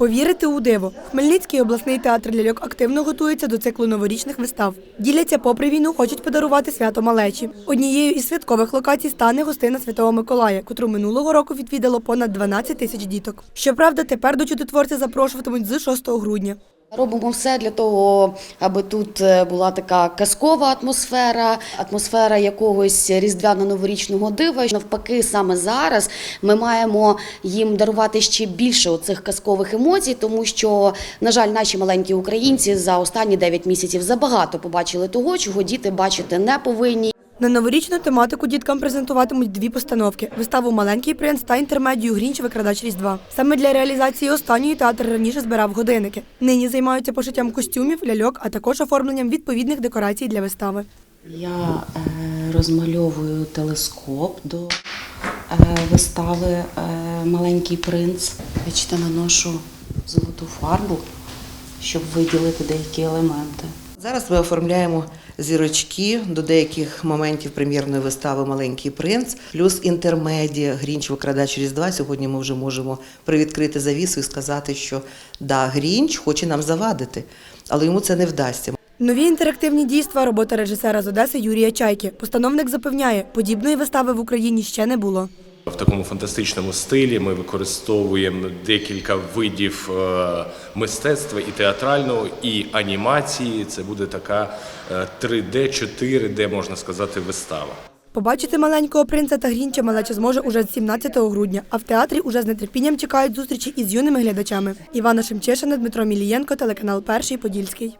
Повірити у диво. Хмельницький обласний театр ляльок активно готується до циклу новорічних вистав. Діляться попри війну, хочуть подарувати свято малечі. Однією із святкових локацій стане гостина Святого Миколая, котру минулого року відвідало понад 12 тисяч діток. Щоправда, тепер до чудотворця запрошуватимуть з 6 грудня. Робимо все для того, аби тут е, була така казкова атмосфера, атмосфера якогось різдвяно-новорічного дива. Навпаки, саме зараз ми маємо їм дарувати ще більше оцих казкових емоцій, тому що, на жаль, наші маленькі українці за останні 9 місяців забагато побачили того, чого діти бачити не повинні. На новорічну тематику діткам презентуватимуть дві постановки: виставу Маленький принц та інтермедію Грінч Викрадач Різдва. Саме для реалізації останньої театр раніше збирав годинники. Нині займаються пошиттям костюмів, ляльок, а також оформленням відповідних декорацій для вистави. Я е, розмальовую телескоп до е, вистави е, Маленький принц. Бачите, наношу золоту фарбу, щоб виділити деякі елементи. Зараз ми оформляємо зірочки до деяких моментів прем'єрної вистави Маленький принц, плюс інтермедія Грінч Викрадач Різдва. Сьогодні ми вже можемо привідкрити завісу і сказати, що да, Грінч хоче нам завадити, але йому це не вдасться. Нові інтерактивні дійства робота режисера з Одеси Юрія Чайки. Постановник запевняє, подібної вистави в Україні ще не було. В такому фантастичному стилі ми використовуємо декілька видів е, мистецтва і театрального, і анімації. Це буде така е, 3D, 4D, можна сказати, вистава. Побачити маленького принца та Грінча малеча зможе уже з 17 грудня, а в театрі уже з нетерпінням чекають зустрічі із юними глядачами. Івана Шемчишина, Дмитро Мілієнко, телеканал Перший Подільський.